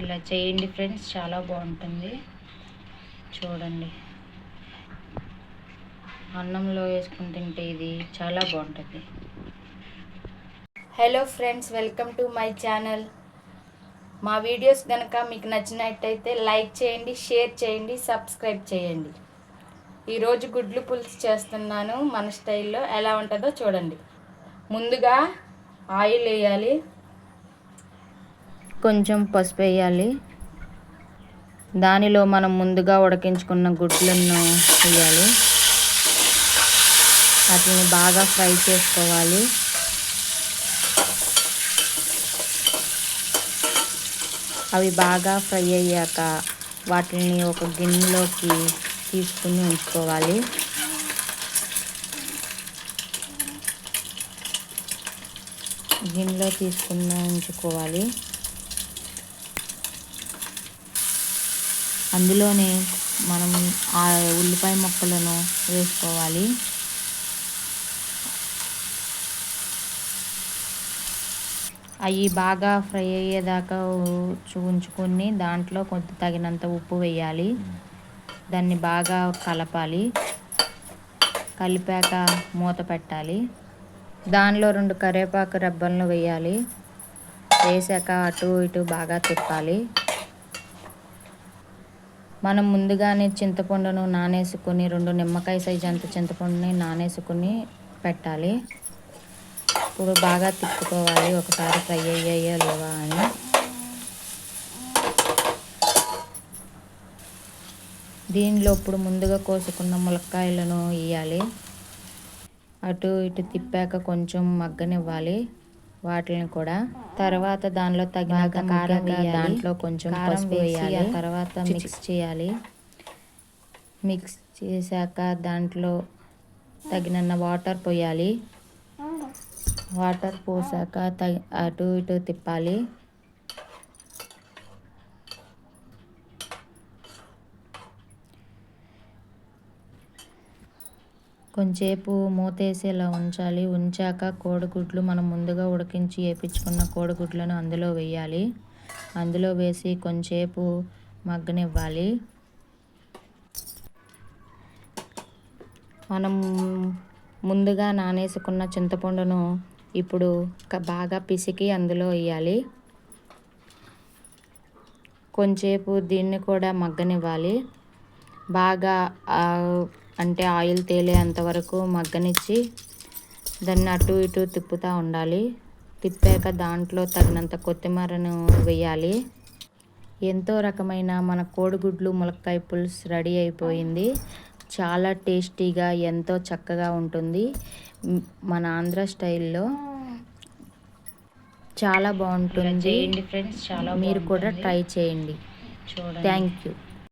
ఇలా చేయండి ఫ్రెండ్స్ చాలా బాగుంటుంది. చూడండి. అన్నంలో వేసుకుని తింటే ఇది చాలా బాగుంటుంది. Hello friends welcome to my channel మా వీడియోస్ కనుక మీకు నచ్చినట్టయితే లైక్ చేయండి షేర్ చేయండి సబ్స్క్రైబ్ చేయండి. ఈరోజు గుడ్లు పులుసు చేస్తున్నాను. మన స్టైల్లో ఎలా ఉంటుందో చూడండి. ముందుగా ఆయిల్ వేయాలి. కొంచెం పసుపు వేయాలి. దానిలో మనం ముందుగా ఉడికించుకున్న గుడ్లను వేయాలి. వాటిని బాగా ఫ్రై చేసుకోవాలి. అవి బాగా ఫ్రై అయ్యాక వాటిని ఒక గిన్నెలోకి తీసుకుని ఉంచుకోవాలి. గిన్నెలో తీసుకుని ఉంచుకోవాలి. అందులోనే మనం ఆ ఉల్లిపాయ ముక్కలను వేసుకోవాలి. అవి బాగా ఫ్రై అయ్యేదాకా ఉ- ఉంచుకొని దాంట్లో కొంత తగినంత ఉప్పు వేయాలి. దాన్ని బాగా కలపాలి. కలిపాక మూత పెట్టాలి. దానిలో రెండు కరివేపాకు రెబ్బలను వేయాలి. వేసాక అటు ఇటు బాగా తిప్పాలి. మనం ముందుగానే చింతపండును నానేసుకొని రెండు నిమ్మకాయ సైజు అంత చింతపండుని నానేసుకొని పెట్టాలి. ఇప్పుడు బాగా తిప్పుకోవాలి. ఒకసారి ఫ్రై అయ్యాయో లేవా అని. దీనిలో ఇప్పుడు ముందుగా కోసుకున్న ములక్కాయలను వేయాలి. అటు ఇటు తిప్పాక కొంచెం మగ్గనివ్వాలి. వాటిని కూడా తర్వాత దానిలో తగినంత కారం. దాంట్లో కొంచెం పసుపు వేయాలి ఆ తర్వాత మిక్స్ చేయాలి. మిక్స్ చేశాక దాంట్లో తగినన్న వాటర్ పోయాలి. వాటర్ పోసాక తగి అటు ఇటు తిప్పాలి. కొంచెంసేపు మూతేసేలా ఉంచాలి. ఉంచాక కోడిగుడ్లు మనం ముందుగా ఉడికించి వేపించుకున్న కోడిగుడ్లను అందులో వేయాలి. అందులో వేసి కొంచెంసేపు మగ్గనివ్వాలి. మనం ముందుగా నానేసుకున్న చింతపండును ఇప్పుడు బాగా పిసికి అందులో వేయాలి. కొంచెంసేపు దీన్ని కూడా మగ్గనివ్వాలి. బాగా అంటే ఆయిల్ తేలేంత వరకు మగ్గనిచ్చి దాన్ని అటు ఇటు తిప్పుతూ ఉండాలి. తిప్పాక దాంట్లో తగినంత కొత్తిమీరను వేయాలి. ఎంతో రకమైన మన కోడిగుడ్లు ములక్కాయ పులుసు రెడీ అయిపోయింది. చాలా టేస్టీగా ఎంతో చక్కగా ఉంటుంది. మన ఆంధ్ర స్టైల్లో చాలా బాగుంటుంది. చేయండి ఫ్రెండ్స్ చాలా మీరు కూడా. ట్రై చేయండి. Thank you.